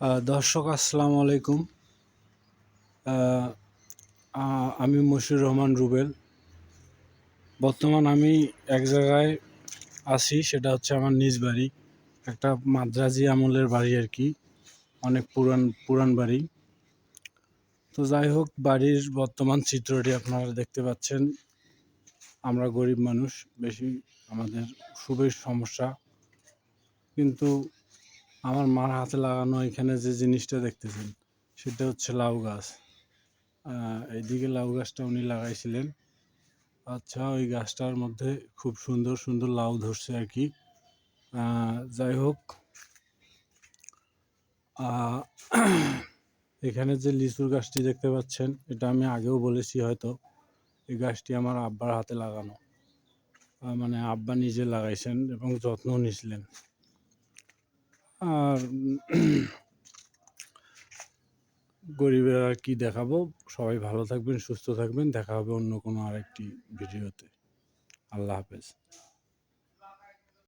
দর্শক, আসসালামু আলাইকুম। আমি মশিউর রহমান রুবেল। বর্তমান আমি এক জায়গায় আছি, সেটা হচ্ছে আমার নিজ বাড়ি, একটা মাদ্রাজি আমলের বাড়ি আর কি, অনেক পুরান পুরান বাড়ি। তো যাই হোক, বাড়ির বর্তমান চিত্রটি আপনারা দেখতে পাচ্ছেন। আমরা গরিব মানুষ, বেশি আমাদের খুবই সমস্যা। কিন্তু আমার মার হাতে লাগানো এখানে যে জিনিসটা দেখতেছেন, সেটা হচ্ছে লাউ গাছ। এইদিকে লাউ গাছটা উনি লাগাইছিলেন। আচ্ছা ওই গাছটার মধ্যে খুব সুন্দর সুন্দর লাউ ধরছে আর কি। যাই হোক এখানে যে লিচুর গাছটি দেখতে পাচ্ছেন, এটা আমি আগেও বলেছি হয়তো, এই গাছটি আমার আব্বার হাতে লাগানো। মানে আব্বা নিজে লাগাইছেন এবং যত্ন নিয়েছিলেন আর গরিবের আর কি দেখাবো? সবাই ভালো থাকবেন, সুস্থ থাকবেন। দেখা হবে অন্য কোনো আরেকটি ভিডিওতে। আল্লাহ হাফেজ।